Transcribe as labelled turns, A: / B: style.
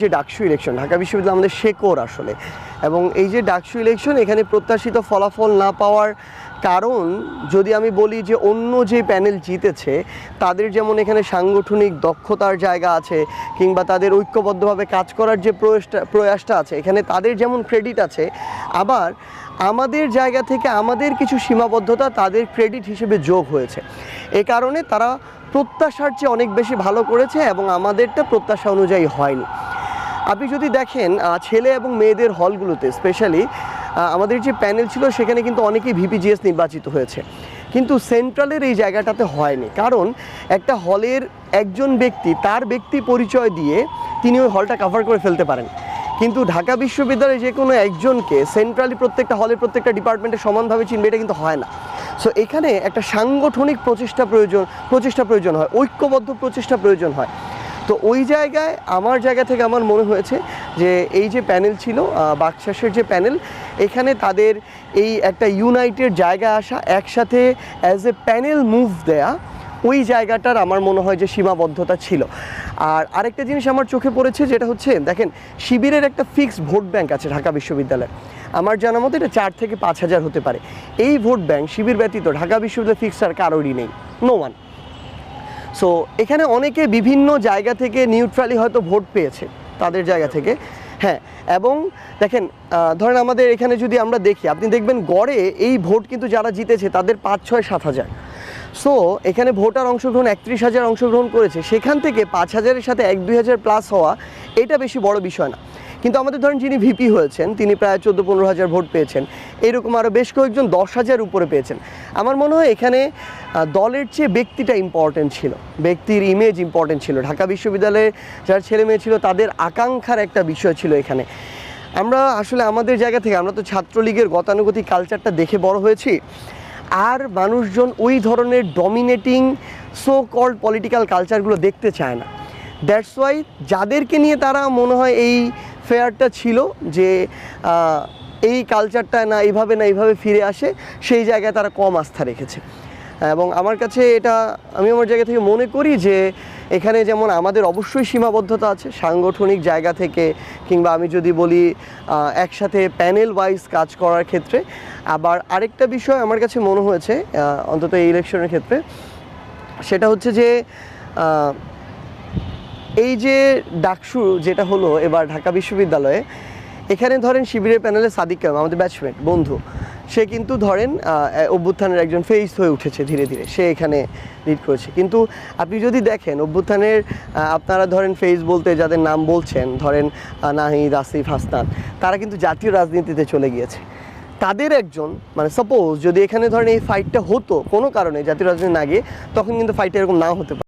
A: যে ডাকসু ইলেকশন, ঢাকা বিশ্ববিদ্যালয় আমাদের শেকর আসলে। এবং এই যে ডাকসু ইলেকশন, এখানে প্রত্যাশিত ফলাফল না পাওয়ার কারণ যদি আমি বলি যে অন্য যে প্যানেল জিতেছে, তাদের যেমন এখানে সাংগঠনিক দক্ষতার জায়গা আছে, কিংবা তাদের ঐক্যবদ্ধভাবে কাজ করার যে প্রয়াসটা প্রয়াসটা আছে, এখানে তাদের যেমন ক্রেডিট আছে, আবার আমাদের জায়গা থেকে আমাদের কিছু সীমাবদ্ধতা তাদের ক্রেডিট হিসেবে যোগ হয়েছে। এ কারণে তারা প্রত্যাশার চেয়ে অনেক বেশি ভালো করেছে এবং আমাদেরটা প্রত্যাশা অনুযায়ী হয়নি। আপনি যদি দেখেন ছেলে এবং মেয়েদের হলগুলোতে স্পেশালি আমাদের যে প্যানেল ছিল, সেখানে কিন্তু অনেকেই ভিপিজিএস নির্বাচিত হয়েছে। কিন্তু সেন্ট্রালের এই জায়গাটাতে হয়নি। কারণ একটা হলের একজন ব্যক্তি, তার ব্যক্তি পরিচয় দিয়ে তিনি ওই হলটা কভার করে ফেলতে পারেন। কিন্তু ঢাকা বিশ্ববিদ্যালয়ে যে কোনো একজনকে সেন্ট্রালি প্রত্যেকটা হলের প্রত্যেকটা ডিপার্টমেন্টে সমানভাবে চিনবে, এটা কিন্তু হয় না। সো এখানে একটা সাংগঠনিক প্রচেষ্টা প্রয়োজন প্রচেষ্টা প্রয়োজন হয়, ঐক্যবদ্ধ প্রচেষ্টা প্রয়োজন হয়। তো ওই জায়গায়, আমার জায়গা থেকে আমার মনে হয়েছে যে এই যে প্যানেল ছিল বাকশাসের যে প্যানেল, এখানে তাদের এই একটা ইউনাইটেড জায়গা আসা, একসাথে অ্যাজ এ প্যানেল মুভ দেয়া, ওই জায়গাটার আমার মনে হয় যে সীমাবদ্ধতা ছিল। আর আরেকটা জিনিস আমার চোখে পড়েছে যেটা হচ্ছে, দেখেন, শিবিরের একটা ফিক্সড ভোট ব্যাংক আছে ঢাকা বিশ্ববিদ্যালয়ে আমার জানা মতো এটা চার থেকে পাঁচ হাজার হতে পারে। এই ভোট ব্যাংক শিবির ব্যতীত ঢাকা বিশ্ববিদ্যালয় ফিক্সড আর কারোরই নেই। নো ওয়ান সো এখানে অনেকে বিভিন্ন জায়গা থেকে নিউট্রালি হয়তো ভোট পেয়েছে তাদের জায়গা থেকে। হ্যাঁ এবং দেখেন ধরেন আমাদের এখানে যদি আমরা দেখি, আপনি দেখবেন গড়ে এই ভোট কিন্তু যারা জিতেছে তাদের পাঁচ, ছয়, সাত হাজার। সো এখানে ভোটার অংশগ্রহণ একত্রিশ হাজার অংশগ্রহণ করেছে। সেখান থেকে পাঁচ হাজারের সাথে এক, দুই হাজার প্লাস হওয়া, এটা বেশি বড় বিষয় না। কিন্তু আমাদের ধরেন যিনি ভিপি হয়েছেন, তিনি প্রায় চোদ্দ পনেরো হাজার ভোট পেয়েছেন। এরকম আরও বেশ কয়েকজন দশ হাজার উপরে পেয়েছেন। আমার মনে হয় এখানে দলের চেয়ে ব্যক্তিটা ইম্পর্টেন্ট ছিল। ব্যক্তির ইমেজ ইম্পর্টেন্ট ছিল। ঢাকা বিশ্ববিদ্যালয়ে যারা ছেলে মেয়ে ছিল, তাদের আকাঙ্ক্ষার একটা বিষয় ছিল এখানে। আমরা আসলে আমাদের জায়গা থেকে, আমরা তো ছাত্রলীগের গতানুগতিক কালচারটা দেখে বড় হয়েছি। আর মানুষজন ওই ধরনের ডমিনেটিং সো কল্ড পলিটিক্যাল কালচারগুলো দেখতে চায় না। দ্যাটস ওয়াই যাদেরকে নিয়ে তারা মনে হয় এই ফেয়ারটা ছিল যে এই কালচারটা না এইভাবে না এইভাবে ফিরে আসে, সেই জায়গায় তারা কম আস্থা রেখেছে। এবং আমার কাছে এটা, আমি আমার জায়গা থেকে মনে করি যে, এখানে যেমন আমাদের অবশ্যই সীমাবদ্ধতা আছে, সাংগঠনিক জায়গা থেকে কিংবা আমি যদি বলি একসাথে প্যানেল ওয়াইজ কাজ করার ক্ষেত্রে। আবার আরেকটা বিষয় আমার কাছে মনে হয়েছে অন্তত এই ইলেকশনের ক্ষেত্রে, সেটা হচ্ছে যে এই যে ডাকসু যেটা হলো এবার ঢাকা বিশ্ববিদ্যালয়ে, এখানে ধরেন শিবিরের প্যানেলে সাদিক কালাম আমাদের ব্যাচমেট বন্ধু, সে কিন্তু ধরেন অভ্যুত্থানের একজন ফেস হয়ে উঠেছে ধীরে ধীরে, সে এখানে লিড করেছে। কিন্তু আপনি যদি দেখেন, অভ্যুত্থানের আপনারা ধরেন ফেস বলতে যাদের নাম বলছেন, ধরেন নাহিদ, আসিফ হাসনান তারা কিন্তু জাতীয় রাজনীতিতে চলে গিয়েছে। তাদের একজন মানে সাপোজ যদি এখানে ধরেন এই ফাইটটা হতো কোনো কারণে জাতীয় রাজনীতি না গিয়ে, তখন কিন্তু ফাইটটা এরকম না হতে পারে